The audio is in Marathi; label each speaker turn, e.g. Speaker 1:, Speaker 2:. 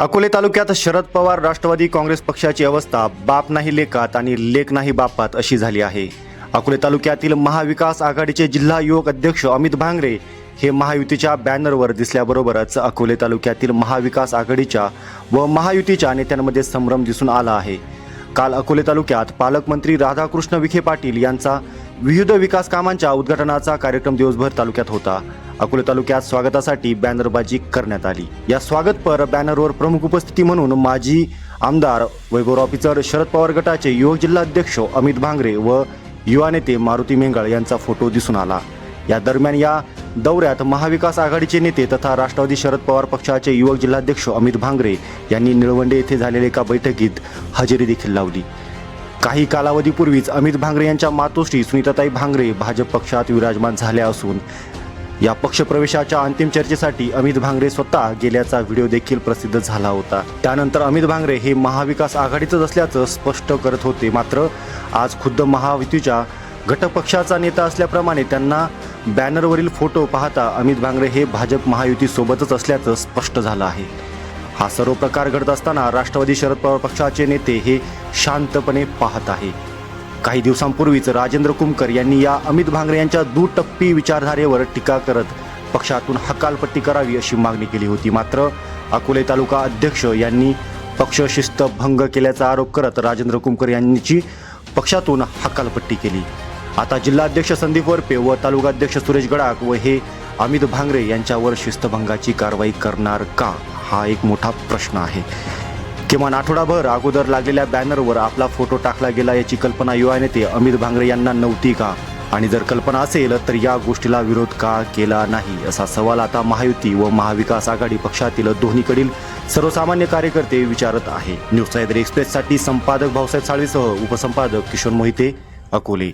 Speaker 1: अकोले तालुक्यात शरद पवार राष्ट्रवादी काँग्रेस पक्षाची अवस्था बाप नाही लेखात आणि लेख नाही बापात अशी झाली आहे. अकोले तालुक्यातील महाविकास आघाडीचे जिल्हा युवक अध्यक्ष अमित भांगरे हे महायुतीच्या बॅनरवर दिसल्याबरोबरच अकोले तालुक्यातील महाविकास आघाडीच्या व महायुतीच्या नेत्यांमध्ये संभ्रम दिसून आला आहे. काल अकोले तालुक्यात पालकमंत्री राधाकृष्ण विखे पाटील यांचा विविध विकास कामांच्या उद्घाटनाचा कार्यक्रम दिवसभर तालुक्यात होता. अकोले तालुक्यात स्वागतासाठी बॅनरबाजी करण्यात आली. या स्वागतपर बॅनरवर प्रमुख उपस्थिती म्हणून माजी आमदार वैभव ऑफिसर शरद पवार गटाचे युवक जिल्हाध्यक्ष अमित भांगरे व युवा नेते मारुती मेंगळ यांचा फोटो दिसून आला. या दरम्यान या दौऱ्यात महाविकास आघाडीचे नेते तथा राष्ट्रवादी शरद पवार पक्षाचे युवक जिल्हाध्यक्ष अमित भांगरे यांनी निळवंडे येथे झालेल्या एका बैठकीत हजेरी देखील लावली. काही कालावधीपूर्वीच अमित भांगरे यांच्या मातोश्री सुनीताताई भांगरे भाजप पक्षात विराजमान झाल्या असून या पक्षप्रवेशाच्या अंतिम चर्चेसाठी अमित भांगरे स्वतः गेल्याचा व्हिडिओ देखील प्रसिद्ध झाला होता. त्यानंतर अमित भांगरे हे महाविकास आघाडीतच असल्याचं स्पष्ट करत होते. मात्र आज खुद्द महायुतीच्या घटकपक्षाचा नेता असल्याप्रमाणे त्यांना बॅनरवरील फोटो पाहता अमित भांगरे हे भाजप महायुतीसोबतच असल्याचं स्पष्ट झालं आहे. हा सर्व प्रकार घडत असताना राष्ट्रवादी शरद पवार पक्षाचे नेते हे शांतपणे पाहत आहे. काही दिवसांपूर्वीच राजेंद्र कुमकर यांनी या अमित भांगरे यांच्या दुटप्पी विचारधारेवर टीका करत पक्षातून हकालपट्टी करावी अशी मागणी केली होती. मात्र अकोले तालुका अध्यक्ष यांनी पक्ष शिस्तभंग केल्याचा आरोप करत राजेंद्र कुमकर यांची पक्षातून हकालपट्टी केली. आता जिल्हाध्यक्ष संदीप वरपे व तालुकाध्यक्ष सुरेश गडाख व हे अमित भांगरे यांच्यावर शिस्तभंगाची कारवाई करणार का? हा एक मोठा प्रश्न आहे. किमान आठवडाभर अगोदर लागलेल्या बॅनरवर आपला फोटो टाकला गेला याची कल्पना युवा नेते अमित भांगरे यांना नव्हती का? आणि जर कल्पना असेल तर या गोष्टीला विरोध का केला नाही? असा सवाल आता महायुती व महाविकास आघाडी पक्षातील दोन्हीकडील सर्वसामान्य कार्यकर्ते विचारत आहे. न्यूज एक्सप्रेससाठी संपादक भाऊसाहेब साळवीसह उपसंपादक किशोर मोहिते अकोले.